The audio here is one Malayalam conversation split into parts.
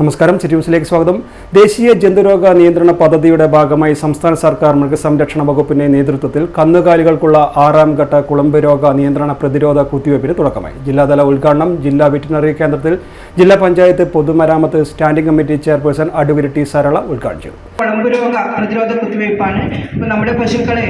നമസ്കാരം. സിറ്റി ന്യൂസിലേക്ക് സ്വാഗതം. ദേശീയ ജന്തുരോഗ നിയന്ത്രണ പദ്ധതിയുടെ ഭാഗമായി സംസ്ഥാന സർക്കാർ മൃഗസംരക്ഷണ വകുപ്പിന്റെ നേതൃത്വത്തിൽ കന്നുകാലികൾക്കുള്ള ആറാം ഘട്ട കുളമ്പ് രോഗ നിയന്ത്രണ പ്രതിരോധ കുത്തിവയ്പ്പിന് തുടക്കമായി. ജില്ലാതല ഉദ്ഘാടനം ജില്ലാ വെറ്റിനറി കേന്ദ്രത്തിൽ ജില്ലാ പഞ്ചായത്ത് പൊതുമരാമത്ത് standing committee chairperson advocate Sarala ഉദ്ഘാടനം ചെയ്തു. കുളമ്പ് രോഗ പ്രതിരോധ കുത്തിവയ്പ്പാണ്. നമ്മുടെ പശുക്കളെ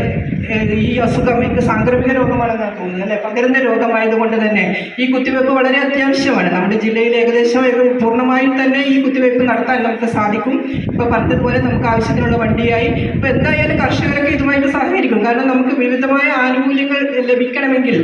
ഈ അസുഖം ഇത് സാംക്രമിക രോഗമാണെന്നാണ് തോന്നുന്നത് അല്ലെ? പകരുന്ന രോഗമായതുകൊണ്ട് തന്നെ ഈ കുത്തിവയ്പ്പ് വളരെ അത്യാവശ്യമാണ്. നമ്മുടെ ജില്ലയിൽ ഏകദേശം പൂർണമായും തന്നെ ഈ കുത്തിവയ്പ്പ് നടത്താൻ നമുക്ക് സാധിക്കും. ഇപ്പോൾ പറഞ്ഞതുപോലെ നമുക്ക് ആവശ്യത്തിനുള്ള വണ്ടിയായി. ഇപ്പൊ എന്തായാലും കർഷകരൊക്കെ ഇതുമായിട്ട് സഹകരിക്കും. കാരണം നമുക്ക് വിവിധമായ ആനുകൂല്യങ്ങൾ ലഭിക്കണമെങ്കിൽ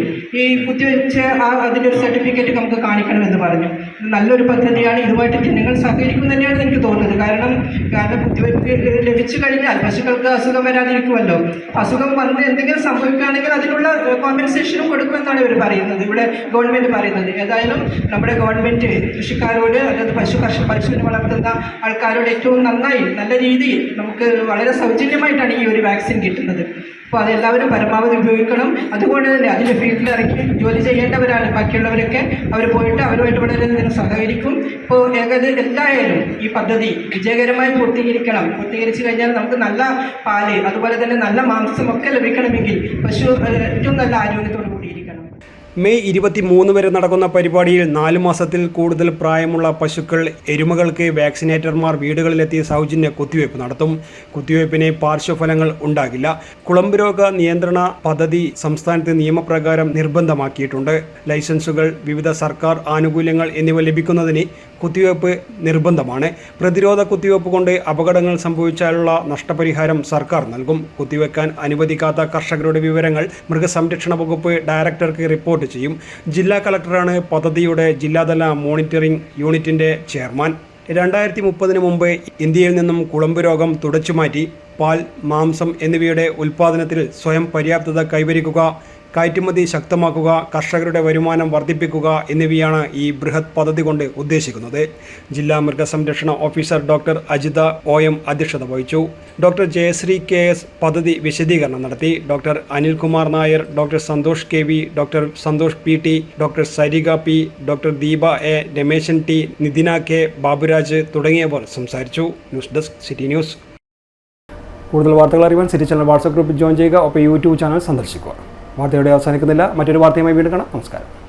ഈ കുത്തിവെച്ച് ആ അതിന്റെ ഒരു സർട്ടിഫിക്കറ്റ് നമുക്ക് കാണിക്കണമെന്ന് പറഞ്ഞു. നല്ലൊരു പദ്ധതിയാണ്. ഇതുമായിട്ട് ജനങ്ങൾ സഹകരിക്കും തന്നെയാണ് എനിക്ക് തോന്നുന്നത്. കാരണം കാരണം കുത്തിവയ്പ്പ് ലഭിച്ചു കഴിഞ്ഞാൽ പശുക്കൾക്ക് അസുഖം വരാതിരിക്കുമല്ലോ. അസുഖം വന്ന് എന്തെങ്കിലും സംഭവിക്കുകയാണെങ്കിൽ അതിനുള്ള കോമ്പൻസേഷനും കൊടുക്കുമെന്നാണ് ഇവർ പറയുന്നത്. ഇവിടെ ഗവൺമെന്റ് പറയുന്നത്. ഏതായാലും നമ്മുടെ ഗവൺമെന്റ് കൃഷിക്കാരോട് അതായത് പശു കർഷക പശുവിനെ വളർത്തുന്ന ആൾക്കാരോട് ഏറ്റവും നന്നായി നല്ല രീതിയിൽ നമുക്ക് വളരെ സൗജന്യമായിട്ടാണ് ഈ ഒരു വാക്സിൻ കിട്ടുന്നത്. അപ്പോൾ അതെല്ലാവരും പരമാവധി ഉപയോഗിക്കണം. അതുകൊണ്ട് തന്നെ അതിന്റെ ഫീൽഡിൽ ഇറങ്ങി ജോലി ചെയ്യേണ്ടവരാണ് ബാക്കിയുള്ളവരൊക്കെ അവർ പോയിട്ട് അവരുമായിട്ട് വളരെ ഇതിന് സഹകരിക്കും. ഇപ്പോൾ ഏകദേശം എന്തായാലും ഈ പദ്ധതി വിജയകരമായി പൂർത്തീകരിക്കണം. പൂർത്തീകരിച്ചു കഴിഞ്ഞാൽ നമുക്ക് നല്ല പാൽ അതുപോലെ തന്നെ നല്ല മാംസമൊക്കെ ലഭിക്കണമെങ്കിൽ പശു ഏറ്റവും നല്ല ആരോഗ്യത്തോടു കൂടിയിരിക്കണം. മെയ് ഇരുപത്തി മൂന്ന് വരെ നടക്കുന്ന പരിപാടിയിൽ നാല് മാസത്തിൽ കൂടുതൽ പ്രായമുള്ള പശുക്കൾ എരുമകൾക്ക് വാക്സിനേറ്റർമാർ വീടുകളിലെത്തി സൗജന്യ കുത്തിവയ്പ് നടത്തും. കുത്തിവയ്പ്പിന് പാർശ്വഫലങ്ങൾ ഉണ്ടാകില്ല. കുളമ്പ് രോഗ നിയന്ത്രണ പദ്ധതി സംസ്ഥാനത്ത് നിയമപ്രകാരം നിർബന്ധമാക്കിയിട്ടുണ്ട്. ലൈസൻസുകൾ വിവിധ സർക്കാർ ആനുകൂല്യങ്ങൾ എന്നിവ ലഭിക്കുന്നതിന് കുത്തിവയ്പ് നിർബന്ധമാണ്. പ്രതിരോധ കുത്തിവയ്പ് കൊണ്ട് അപകടങ്ങൾ സംഭവിച്ചാലുള്ള നഷ്ടപരിഹാരം സർക്കാർ നൽകും. കുത്തിവെക്കാൻ അനുവദിക്കാത്ത കർഷകരുടെ വിവരങ്ങൾ മൃഗസംരക്ഷണ വകുപ്പ് ഡയറക്ടർക്ക് റിപ്പോർട്ട് ചെയ്യും. ജില്ലാ കളക്ടറാണ് പദ്ധതിയുടെ ജില്ലാതല മോണിറ്ററിംഗ് യൂണിറ്റിന്റെ ചെയർമാൻ. രണ്ടായിരത്തി മുപ്പതിന് മുമ്പ് ഇന്ത്യയിൽ നിന്നും കുളമ്പ് രോഗം തുടച്ചുമാറ്റി പാൽ മാംസം എന്നിവയുടെ ഉൽപ്പാദനത്തിൽ സ്വയം പര്യാപ്തത കൈവരിക്കുക കയറ്റുമതി ശക്തമാക്കുക കർഷകരുടെ വരുമാനം വർദ്ധിപ്പിക്കുക എന്നിവയാണ് ഈ ബൃഹത് പദ്ധതി കൊണ്ട് ഉദ്ദേശിക്കുന്നത്. ജില്ലാ മൃഗസംരക്ഷണ officer doctor Ajitha O. M. അധ്യക്ഷത വഹിച്ചു. Doctor Jayasree K. എസ്. പദ്ധതി വിശദീകരണം നടത്തി. Doctor Anilkumar Nair doctor Santhosh K. V doctor Santhosh P. T doctor Sarika P doctor Deepa A. Rameshan T Nithina K. Baburaj തുടങ്ങിയവർ സംസാരിച്ചു. News desk city news. കൂടുതൽ വാർത്തകൾ അറിയാൻ സിറ്റി ചാനൽ വാട്സ്ആപ്പ് ഗ്രൂപ്പിൽ ജോയിൻ ചെയ്യുക. ഒപ്പം യൂട്യൂബ് ചാനൽ സന്ദർശിക്കുക. വാർത്തയോടെ അവസാനിക്കുന്നില്ല. മറ്റൊരു വാർത്തയുമായി വീണ്ടും കാണാം. നമസ്കാരം.